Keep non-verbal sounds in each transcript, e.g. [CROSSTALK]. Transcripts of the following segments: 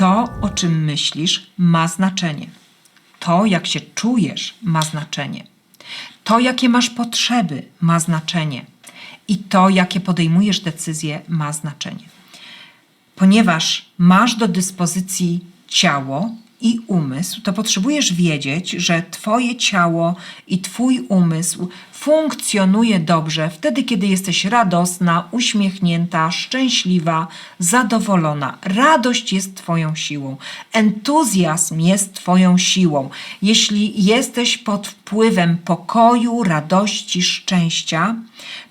To, o czym myślisz, ma znaczenie. To, jak się czujesz, ma znaczenie. To, jakie masz potrzeby, ma znaczenie. I to, jakie podejmujesz decyzje, ma znaczenie. Ponieważ masz do dyspozycji ciało i umysł, to potrzebujesz wiedzieć, że Twoje ciało i Twój umysł funkcjonuje dobrze wtedy, kiedy jesteś radosna, uśmiechnięta, szczęśliwa, zadowolona. Radość jest Twoją siłą, entuzjazm jest Twoją siłą. Jeśli jesteś pod wpływem pokoju, radości, szczęścia,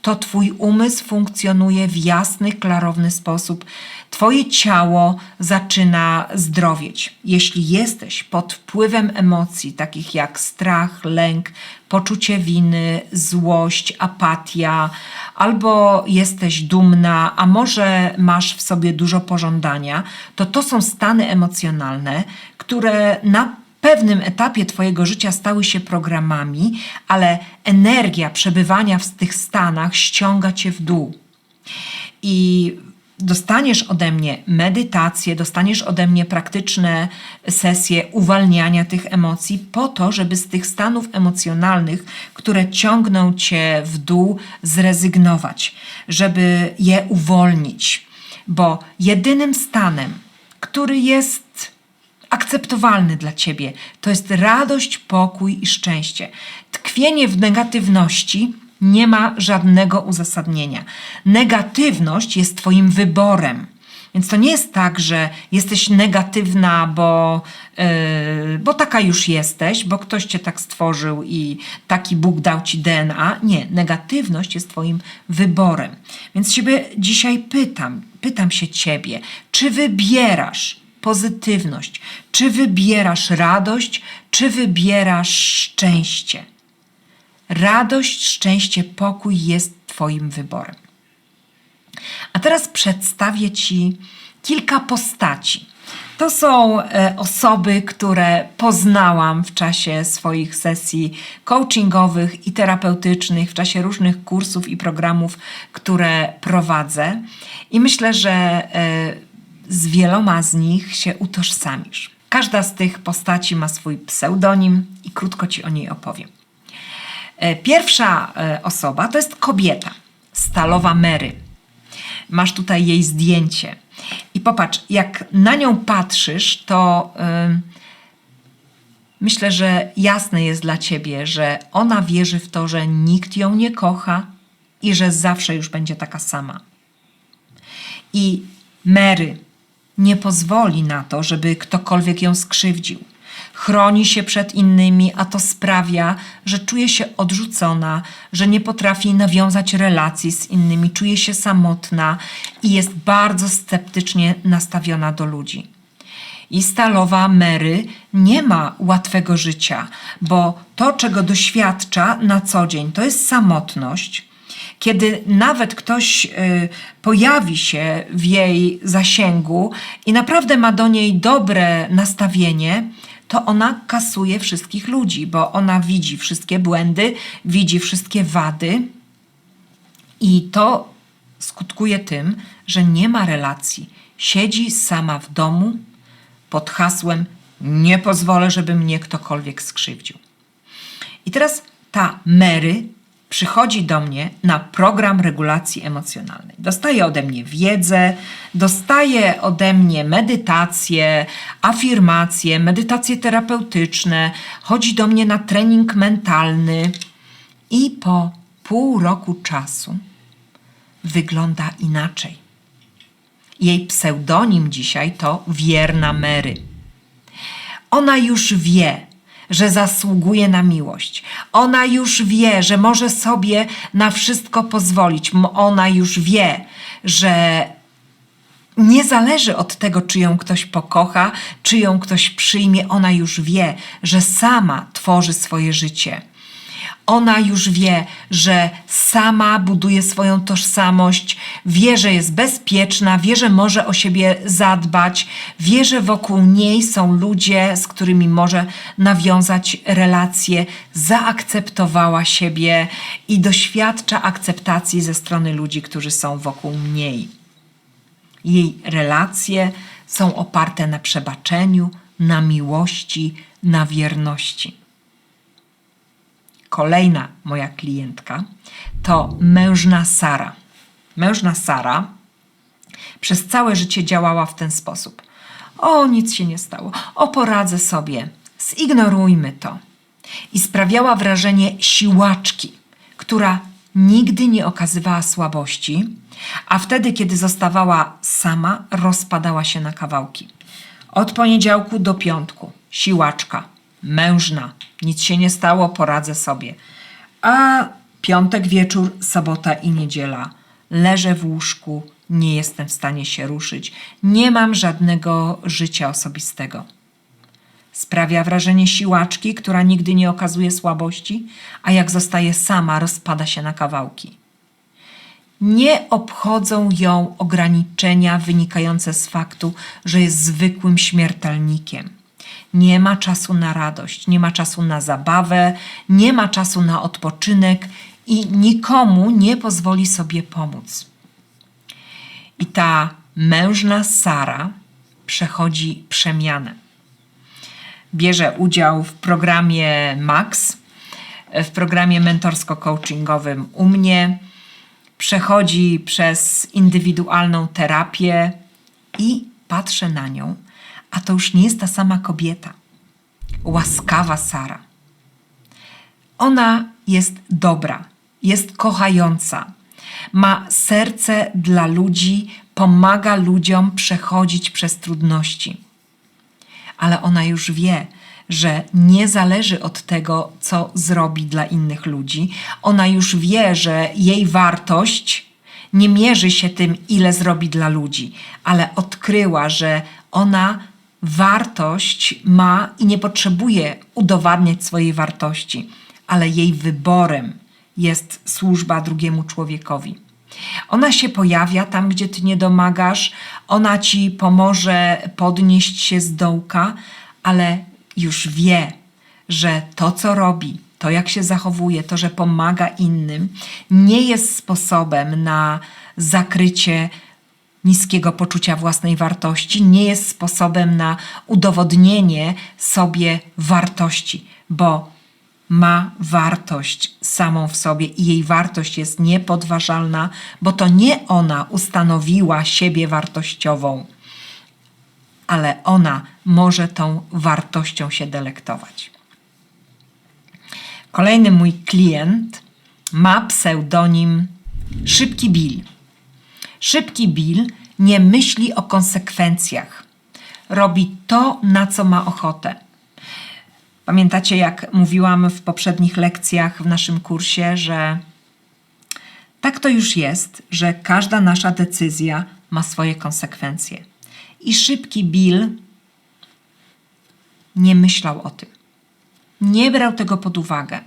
to Twój umysł funkcjonuje w jasny, klarowny sposób. Twoje ciało zaczyna zdrowieć. Jeśli jesteś pod wpływem emocji takich jak strach, lęk, poczucie winy, złość, apatia, albo jesteś dumna, a może masz w sobie dużo pożądania, to to są stany emocjonalne, które na pewnym etapie Twojego życia stały się programami, ale energia przebywania w tych stanach ściąga Cię w dół. I dostaniesz ode mnie medytację, dostaniesz ode mnie praktyczne sesje uwalniania tych emocji, po to, żeby z tych stanów emocjonalnych, które ciągną cię w dół, zrezygnować, żeby je uwolnić. Bo jedynym stanem, który jest akceptowalny dla ciebie, to jest radość, pokój i szczęście. Tkwienie w negatywności nie ma żadnego uzasadnienia. Negatywność jest Twoim wyborem. Więc to nie jest tak, że jesteś negatywna, bo, yy, bo taka już jesteś, bo ktoś cię tak stworzył i taki Bóg dał ci DNA. Nie, negatywność jest Twoim wyborem. Więc siebie dzisiaj pytam, pytam się Ciebie, czy wybierasz pozytywność, czy wybierasz radość, czy wybierasz szczęście? Radość, szczęście, pokój jest Twoim wyborem. A teraz przedstawię Ci kilka postaci. To są e, osoby, które poznałam w czasie swoich sesji coachingowych i terapeutycznych, w czasie różnych kursów i programów, które prowadzę. I myślę, że e, z wieloma z nich się utożsamisz. Każda z tych postaci ma swój pseudonim i krótko Ci o niej opowiem. E, Pierwsza e, osoba to jest kobieta, stalowa Mary. Masz tutaj jej zdjęcie. I popatrz, jak na nią patrzysz, to ym, myślę, że jasne jest dla ciebie, że ona wierzy w to, że nikt ją nie kocha i że zawsze już będzie taka sama. I Mary nie pozwoli na to, żeby ktokolwiek ją skrzywdził. Chroni się przed innymi, a to sprawia, że czuje się odrzucona, że nie potrafi nawiązać relacji z innymi, czuje się samotna i jest bardzo sceptycznie nastawiona do ludzi. I stalowa Mary nie ma łatwego życia, bo to, czego doświadcza na co dzień, to jest samotność. Kiedy nawet ktoś y, pojawi się w jej zasięgu i naprawdę ma do niej dobre nastawienie, to ona kasuje wszystkich ludzi, bo ona widzi wszystkie błędy, widzi wszystkie wady i to skutkuje tym, że nie ma relacji. Siedzi sama w domu pod hasłem nie pozwolę, żeby mnie ktokolwiek skrzywdził. I teraz ta Mary przychodzi do mnie na program regulacji emocjonalnej. Dostaje ode mnie wiedzę, dostaje ode mnie medytacje, afirmacje, medytacje terapeutyczne, chodzi do mnie na trening mentalny i po pół roku czasu wygląda inaczej. Jej pseudonim dzisiaj to Wierna Mary. Ona już wie, że zasługuje na miłość. Ona już wie, że może sobie na wszystko pozwolić. Ona już wie, że nie zależy od tego, czy ją ktoś pokocha, czy ją ktoś przyjmie. Ona już wie, że sama tworzy swoje życie. Ona już wie, że sama buduje swoją tożsamość, wie, że jest bezpieczna, wie, że może o siebie zadbać, wie, że wokół niej są ludzie, z którymi może nawiązać relacje, zaakceptowała siebie i doświadcza akceptacji ze strony ludzi, którzy są wokół niej jej relacje są oparte na przebaczeniu, na miłości, na wierności. Kolejna moja klientka to mężna Sara. Mężna Sara przez całe życie działała w ten sposób. O, nic się nie stało. O, poradzę sobie. Zignorujmy to. I sprawiała wrażenie siłaczki, która nigdy nie okazywała słabości, a wtedy, kiedy zostawała sama, rozpadała się na kawałki. Od poniedziałku do piątku siłaczka, mężna, nic się nie stało, poradzę sobie. A piątek wieczór, sobota i niedziela. Leżę w łóżku, nie jestem w stanie się ruszyć, nie mam żadnego życia osobistego. Sprawia wrażenie siłaczki, która nigdy nie okazuje słabości, a jak zostaje sama, rozpada się na kawałki. Nie obchodzą ją ograniczenia wynikające z faktu, że jest zwykłym śmiertelnikiem. Nie ma czasu na radość, nie ma czasu na zabawę, nie ma czasu na odpoczynek i nikomu nie pozwoli sobie pomóc. I ta mężna Sara przechodzi przemianę. Bierze udział w programie MAX, w programie mentorsko-coachingowym u mnie, przechodzi przez indywidualną terapię i patrzę na nią, a to już nie jest ta sama kobieta. Łaskawa Sara. Ona jest dobra, jest kochająca, ma serce dla ludzi, pomaga ludziom przechodzić przez trudności. Ale ona już wie, że nie zależy od tego, co zrobi dla innych ludzi. Ona już wie, że jej wartość nie mierzy się tym, ile zrobi dla ludzi, ale odkryła, że ona wartość ma i nie potrzebuje udowadniać swojej wartości, ale jej wyborem jest służba drugiemu człowiekowi. Ona się pojawia tam, gdzie ty nie domagasz, ona ci pomoże podnieść się z dołka, ale już wie, że to, co robi, to jak się zachowuje, to, że pomaga innym, nie jest sposobem na zakrycie niskiego poczucia własnej wartości, nie jest sposobem na udowodnienie sobie wartości, bo ma wartość samą w sobie i jej wartość jest niepodważalna, bo to nie ona ustanowiła siebie wartościową, ale ona może tą wartością się delektować. Kolejny mój klient ma pseudonim Szybki Bill. Szybki Bill nie myśli o konsekwencjach. Robi to, na co ma ochotę. Pamiętacie, jak mówiłam w poprzednich lekcjach w naszym kursie, że tak to już jest, że każda nasza decyzja ma swoje konsekwencje. I szybki Bill nie myślał o tym. Nie brał tego pod uwagę.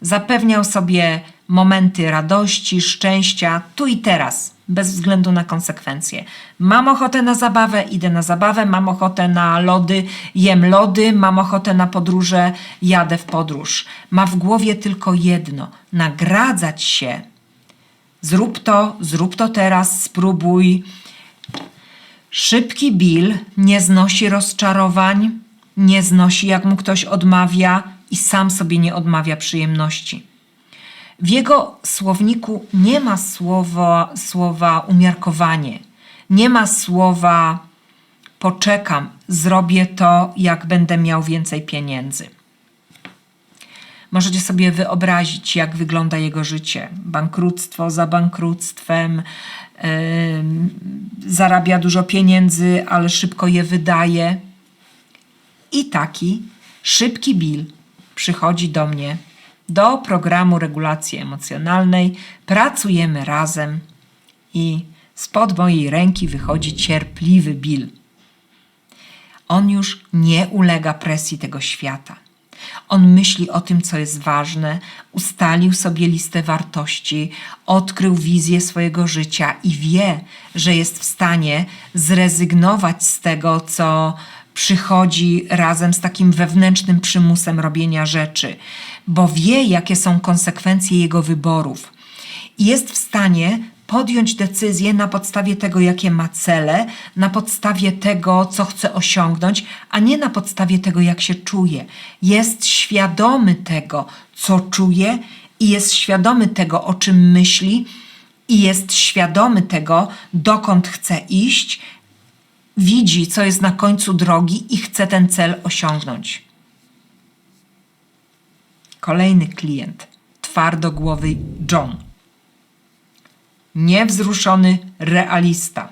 Zapewniał sobie momenty radości, szczęścia tu i teraz, bez względu na konsekwencje. Mam ochotę na zabawę, idę na zabawę, mam ochotę na lody, jem lody, mam ochotę na podróże, jadę w podróż. Ma w głowie tylko jedno: nagradzać się. Zrób to, zrób to teraz, spróbuj. Szybki Bill nie znosi rozczarowań, nie znosi, jak mu ktoś odmawia i sam sobie nie odmawia przyjemności. W jego słowniku nie ma słowa, słowa umiarkowanie, nie ma słowa poczekam, zrobię to, jak będę miał więcej pieniędzy. Możecie sobie wyobrazić, jak wygląda jego życie. Bankructwo za bankructwem, yy, zarabia dużo pieniędzy, ale szybko je wydaje. I taki szybki Bill przychodzi do mnie do programu regulacji emocjonalnej. Pracujemy razem i spod mojej ręki wychodzi cierpliwy Bill. On już nie ulega presji tego świata. On myśli o tym, co jest ważne, ustalił sobie listę wartości, odkrył wizję swojego życia i wie, że jest w stanie zrezygnować z tego, co przychodzi razem z takim wewnętrznym przymusem robienia rzeczy, bo wie, jakie są konsekwencje jego wyborów. Jest w stanie podjąć decyzję na podstawie tego, jakie ma cele, na podstawie tego, co chce osiągnąć, a nie na podstawie tego, jak się czuje. Jest świadomy tego, co czuje i jest świadomy tego, o czym myśli i jest świadomy tego, dokąd chce iść, widzi, co jest na końcu drogi i chce ten cel osiągnąć. Kolejny klient, twardogłowy John. Niewzruszony realista.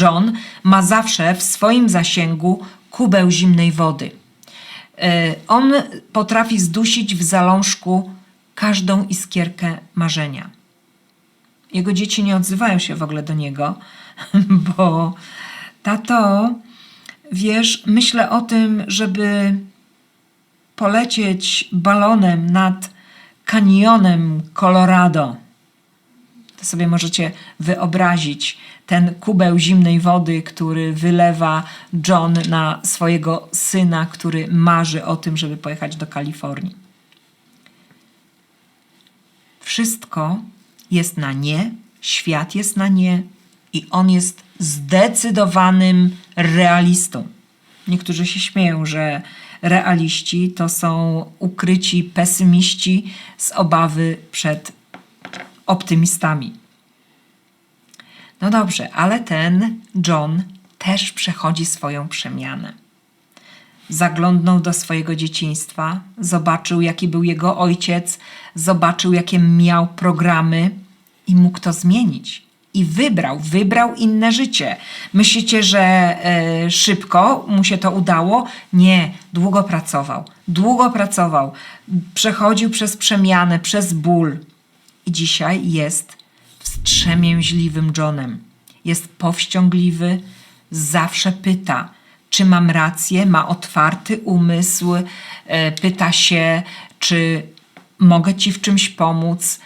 John ma zawsze w swoim zasięgu kubeł zimnej wody. E, On potrafi zdusić w zalążku każdą iskierkę marzenia. Jego dzieci nie odzywają się w ogóle do niego, [LAUGHS] bo tato, wiesz, myślę o tym, żeby polecieć balonem nad kanionem Colorado. To sobie możecie wyobrazić ten kubeł zimnej wody, który wylewa John na swojego syna, który marzy o tym, żeby pojechać do Kalifornii. Wszystko jest na nie, świat jest na nie i on jest zdecydowanym realistą. Niektórzy się śmieją, że realiści to są ukryci pesymiści z obawy przed optymistami. No dobrze, ale ten John też przechodzi swoją przemianę. Zaglądnął do swojego dzieciństwa, zobaczył, jaki był jego ojciec, zobaczył, jakie miał programy i mógł to zmienić. I wybrał, wybrał inne życie. Myślicie, że e, szybko mu się to udało? Nie, długo pracował. Długo pracował. Przechodził przez przemianę, przez ból. I dzisiaj jest wstrzemięźliwym Johnem. Jest powściągliwy, zawsze pyta, czy mam rację, ma otwarty umysł, e, pyta się, czy mogę ci w czymś pomóc,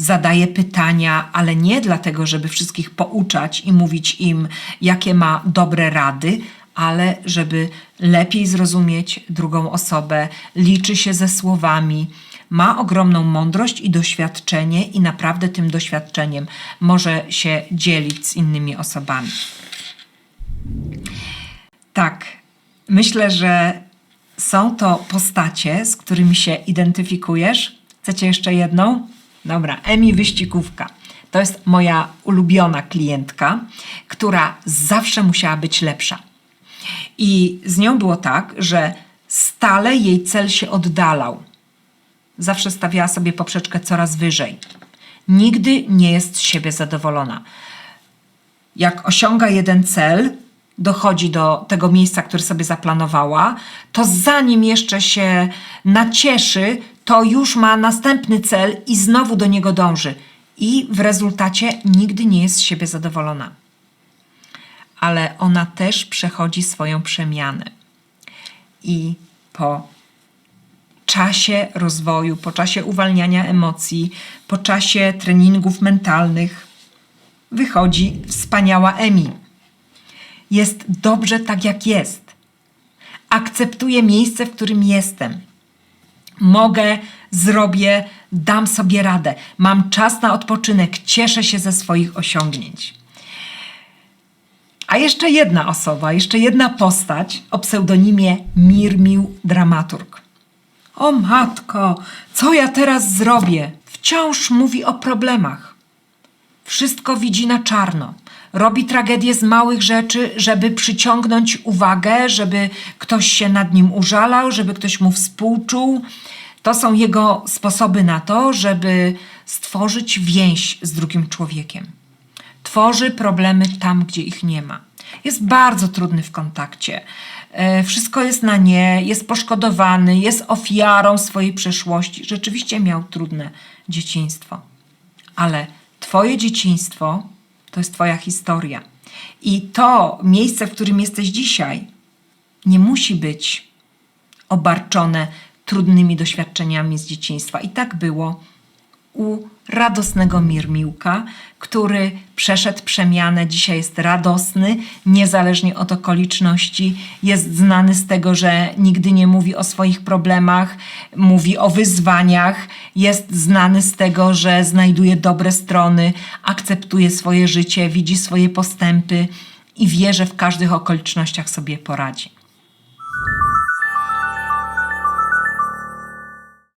zadaje pytania, ale nie dlatego, żeby wszystkich pouczać i mówić im, jakie ma dobre rady, ale żeby lepiej zrozumieć drugą osobę, liczy się ze słowami, ma ogromną mądrość i doświadczenie, i naprawdę tym doświadczeniem może się dzielić z innymi osobami. Tak, myślę, że są to postacie, z którymi się identyfikujesz. Chcecie jeszcze jedną? Dobra, Emi Wyścigówka. To jest moja ulubiona klientka, która zawsze musiała być lepsza. I z nią było tak, że stale jej cel się oddalał. Zawsze stawiała sobie poprzeczkę coraz wyżej. Nigdy nie jest z siebie zadowolona. Jak osiąga jeden cel, dochodzi do tego miejsca, które sobie zaplanowała, to zanim jeszcze się nacieszy, to już ma następny cel i znowu do niego dąży. I w rezultacie nigdy nie jest z siebie zadowolona. Ale ona też przechodzi swoją przemianę. I po czasie rozwoju, po czasie uwalniania emocji, po czasie treningów mentalnych wychodzi wspaniała Emi. Jest dobrze tak, jak jest. Akceptuję miejsce, w którym jestem. Mogę, zrobię, dam sobie radę. Mam czas na odpoczynek, cieszę się ze swoich osiągnięć. A jeszcze jedna osoba, jeszcze jedna postać o pseudonimie Mirmił Dramaturg. O matko, co ja teraz zrobię? Wciąż mówi o problemach. Wszystko widzi na czarno. Robi tragedię z małych rzeczy, żeby przyciągnąć uwagę, żeby ktoś się nad nim użalał, żeby ktoś mu współczuł. To są jego sposoby na to, żeby stworzyć więź z drugim człowiekiem. Tworzy problemy tam, gdzie ich nie ma. Jest bardzo trudny w kontakcie. E, Wszystko jest na nie, jest poszkodowany, jest ofiarą swojej przeszłości. Rzeczywiście miał trudne dzieciństwo. Ale Twoje dzieciństwo to jest Twoja historia. I to miejsce, w którym jesteś dzisiaj, nie musi być obarczone trudnymi doświadczeniami z dzieciństwa. I tak było u radosnego Mirmiłka, który przeszedł przemianę, dzisiaj jest radosny, niezależnie od okoliczności. Jest znany z tego, że nigdy nie mówi o swoich problemach, mówi o wyzwaniach. Jest znany z tego, że znajduje dobre strony, akceptuje swoje życie, widzi swoje postępy i wie, że w każdych okolicznościach sobie poradzi.